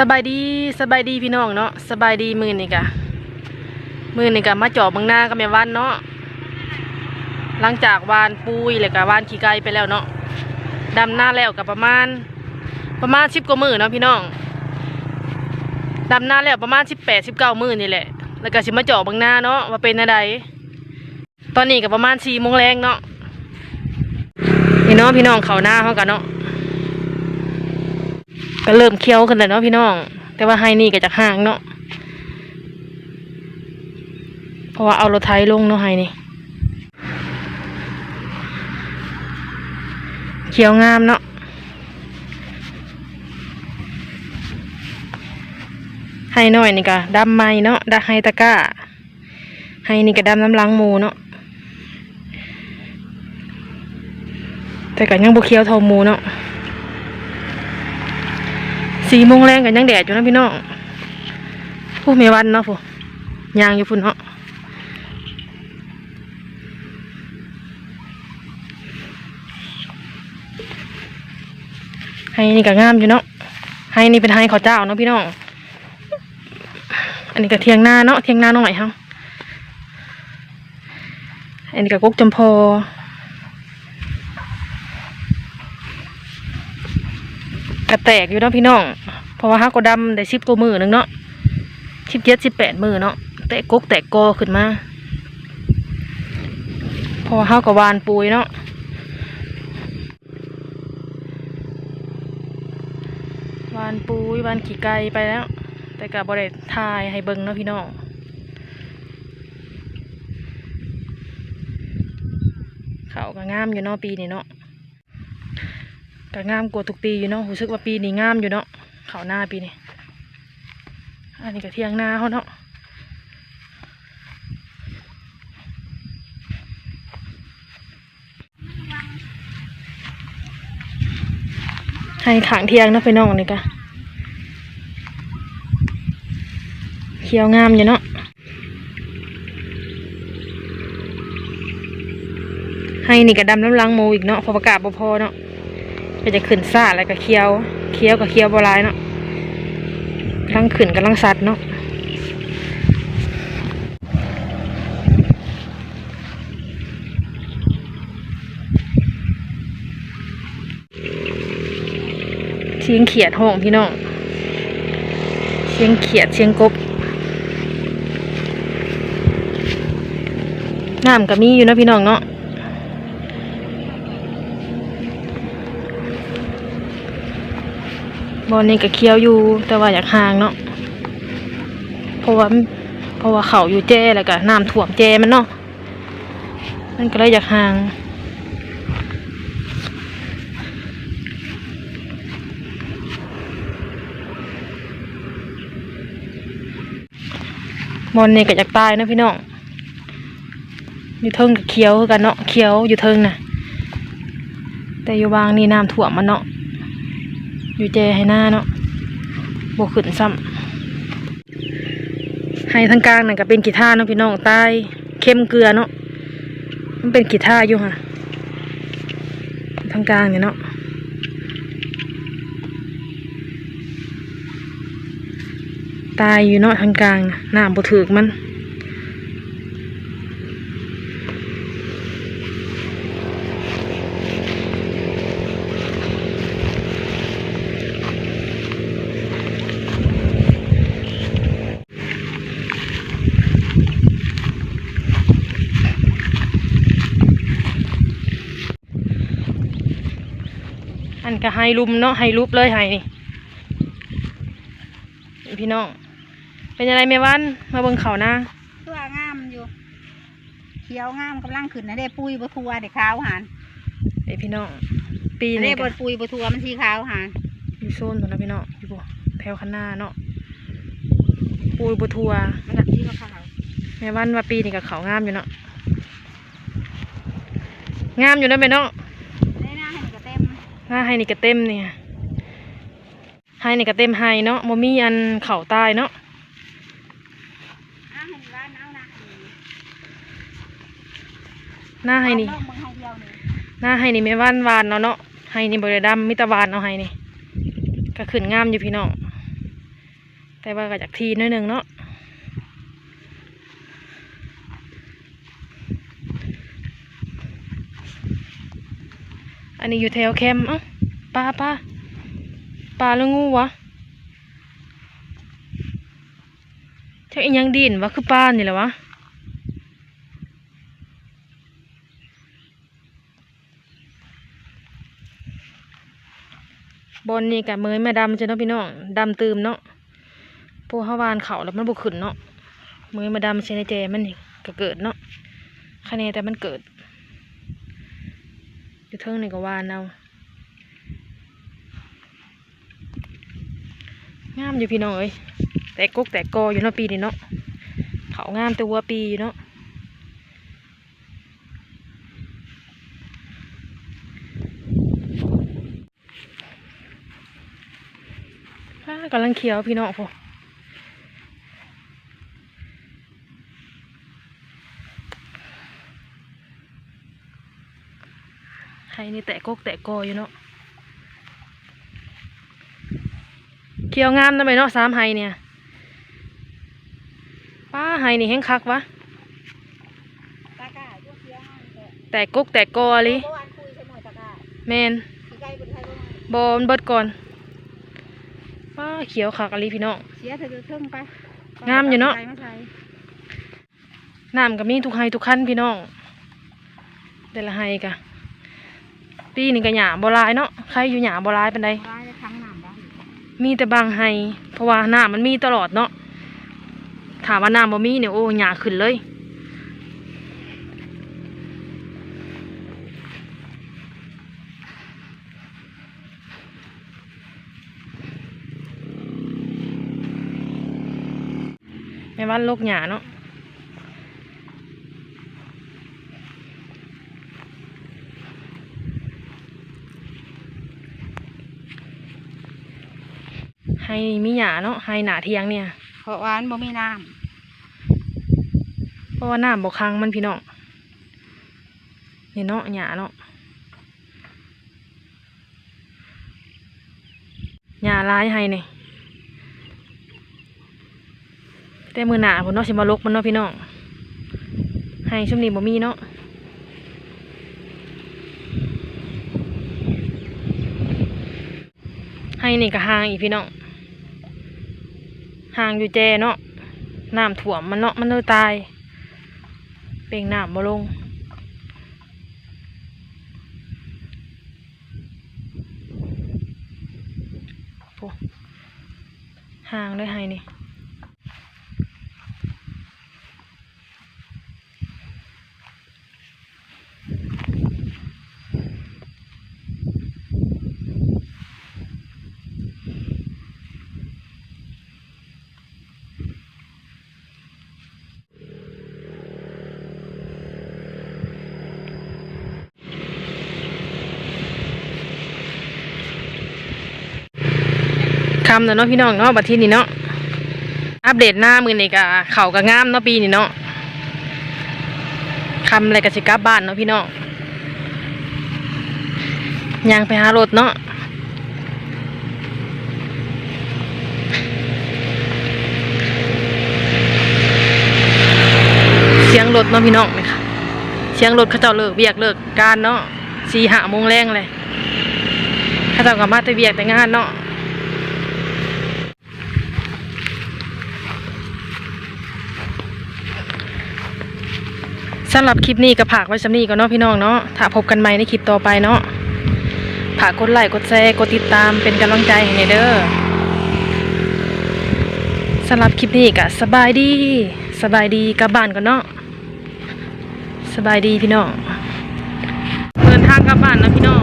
สบายดีสบายดีพี่น้องเนาะสบายดีมือนี่กะมือนี่กะมาจอบเบางหน้ากับแม่วันเนาะหลังจากวานปุยแล้วก็วานขี้ไก่ไปแล้วเนาะดำหน้าแล้วกับประมาณ ประมาณสิบกว่ามือเนาะพี่น้องดำหน้าแล้วประมาณสิบแปดสิบเก้ามือนี่แหละ แล้วก็สิมาจอบเบางหน้าเนาะว่าเป็นอะไรตอนนี้ก็ประมาณสี่โมงแรงเนาะนี่เนาะพี่น้องเขาหน้าเขากันเนาะ ก็เริ่มเคี้ยวขึ้นแล้วเนาะพี่น้อง แต่ว่าไฮนี่ก็จากห่างเนาะเพราะว่าเอารถไถลงเนาะไฮนี่เขียวงามเนาะไฮน้อยนี่ก็ดำไม้เนาะดำไฮตะก้าไฮนี่ก็ดำน้ำล้างมูเนาะแต่ก็ยังบุเคียวเทอมูเนาะ สี่โมงแรงกันยังแดดอยู่นะพี่น้องผู้เมวันเนาะผู้ยางอยู่พุ่นเนาะให้นี่ก็งามอยู่เนาะให้นี่เป็นให้ข้าวเจ้าเนาะพี่น้อง อันนี้ก็เทียงนาเนาะเทียงนาหน่อยเฮาอันนี้ก็กุ๊กจำพอ กระแตกอยู่เนาะพี่น้อง เพราะว่าฮักก็ดำได้สิบกว่ามือหนึงเนาะสิบเจ็ดสิบแปดมือเนาะแตกกกแตกกอขึ้นมาพราะว่าฮักก็วานปุยเนาะวานปุยวานขี่ไก่ไปแล้ว แต่กับบริทายให้เบิ่งเนาะพี่น้องเขาก็งามอยู่เนาะปีนี้เนาะ ก็งามกว่าทุกปีอยู่เนาะรู้สึกว่าปีนี้งามอยู่เนาะเขาวหน้าปีนี้อันนี้ก็เที่ยงหน้าเขาเนาะให้ขางเที่ยงนะไปน้องนี่กะเขียวงามอยู่เนาะให้นี่ก็ดำน้ำลังโมอีกเนาะพอประกาศบ่พอเนาะ ก็จะขึ้นซ่าแล้วก็เคี้ยว เคี้ยวกับเคี้ยวบหลายเนาะกำลังขึ้นกำลังสัดเนาะเสียงเขียดห้องพี่น้องเสียงเขียดเสียงกบน้ำก็มีอยู่นะพี่น้องเนาะ บอลนี่ก็เคี้ยวอยู่ แต่ว่าอยากห่างเนาะเพราะว่าเพราะว่าเขาอยู่แจ้แล้วก็น้ำท่วมแจ้มันเนาะมันก็เลยอยากห่างบอลนี่ก็อยากตายเนาะพี่น้องอยู่เทิงกับเคี้ยวกันเนาะเคี้ยวอยู่เทิงนะแต่อยู่บางนี่น้ำท่วมมันเนาะ อยู่เจให้หน้าเนาะบวขึ้นซ้ำให้ทางกลางนั่นก็เป็นกีทาร์เนาะพี่น้องใต้เข้มเกลือเนาะมันเป็นกีทาร์อยู่ค่ะทางกลางเนี่ยเนาะตายอยู่เนาะทางกลางน่ะน้ำบ่ถึกมัน ก็ให้ลุมเนาะให้รูปเลยให้นี่นี่พี่น้อง เป็นยังไงแม่วัน มาเบิ่งเขาวนะตัวงามอยู่ เขียวงามกำลังขึ้นนะเด้ปุยบทัวเด็ขาวหันไอพี่น้อง ปีอันนี้นี้บก็ปุยบทัวมันสีขาวหันอยู่โซนตัวนะพี่น้องอยู่บ่แถวคันหน้าเนาะปูยบัทัวมันแบบสีขาวแม่วันว่าปีนี้กับเขาวงามอยู่เนาะงามอยู่นะแม่เนาะ ในหน้าให้มันก็เต็ม หน้าให้นี่ก็เต็มเนี่ยให้นี่ก็เต็มให้เนาะโมมีอันเข่าตายเนาะหน้าให้นี่หน้าให้นี่ไม่ว่านวานเนาะเนาะให้นี่บริดำมิตรวานเอาให้นี่ก็ขึ้นงามอยู่พี่น้องแต่ว่าก็จากทีนิดนึงเนาะ อันนี้อยู่แถวแคมป์เอ้าปลาปลาปลาแล้วงูวะชักอีหยังดินวะคือปลานี่แหละวะบนนี่กับเมยแม่ดำจะเนาะพี่น้องดำตืมเนาะพวกฮาวานเขาแล้วมันบุกขึ้นเนาะเมยมาดำใช้ในใจมันนี่ก็เกิดเนาะคะแนนแต่มันเกิด อยู่เทิงนี่ก็วานเอางามอยู่พี่น้องเอ้ยแต่กกแต่กออยู่เนาะปีนี้เนาะเขางามตัวปีอยู่เนาะอ้ากำลังเขียวพี่น้องพอ ไห้นี่แตะกกแตะกออยู่เนาะเขียวงามทำไมเนาะสามไห้เนี่ยป้าไห้นี่แห้งคักวะตากาพวกเคี้ยวงามแต่แตะกกแตะกอลิเมื่อวานคุยใช่ไหมตากาแมนขี้ไก่บนไทยบ่มาบอมันเบิดก่อนป้าเขียวคักอะไรพี่น้องเสียเธอเทิงไปงามอยู่เนาะใส่มาใส่น้ำก็มีทุกไฮทุกขั้นพี่น้องแต่ละไฮกะ ปีนี่ก็หยาบหลายเนาะใครอยู่หยาบหลายเป็นไดร้ายจะทั้งน้ำได้มีแต่บางไฮเพราะว่าน้ำมันมีตลอดเนาะถามว่าน้ำบ่มีเนี่ยโอ้หยาขึ้นเลย แม่วันโลกหยาเนาะ ให้มีหยาเนาะให้หนาเทียงเนี่ย เพราะวาอันบ่มีน้เพราะว่าน้ำบกคังมันพี่น้องนี่เนาะหยาเนาะหยาลายให้เนี่ยแต่มือหนาผมเนาะสิมาลกมันเนาะพี่น้องให้ช่วงนี้บ่มีเนาะให้นี่ก็ห่างอีกพี่น้อง ห่างอยู่แจเนาะน้ำถ่วมมันเนาะมันเลยตาย เป่งน้ำมาลง ห่างเลยไฮนี่ คำนะเนาะพี่น้องเนาะบัดทีนี้เนาะอัปเดตหน้ามือนี่กะเข่าก็งามเนาะปีนี้เนาะคำอะไรกับสิกลับบ้านเนาะพี่น้องยางไปหารถเนาะเสียงรถเนาะพี่น้องนี่ค่ะเสียงรถเขาเจ้าเลิกเวียกเลิกการเนาะสี่หาโมงแรงเลยเขาเจ้าก็มาแต่เวียกแต่งานเนาะ สำหรับคลิปนี้ก็ผากไว้สำนีก่อนเนาะพี่น้องเนาะถ้าพบกันใหม่ในคลิปต่อไปเนาะผากกดไลค์กดแชร์กดติดตามเป็นกำลังใจให้เด้อสำหรับคลิปนี้ก็สบายดี สบายดีกลับบ้านก่อนเนาะสบายดีพี่น้องเดินทางกลับบ้านนะพี่น้อง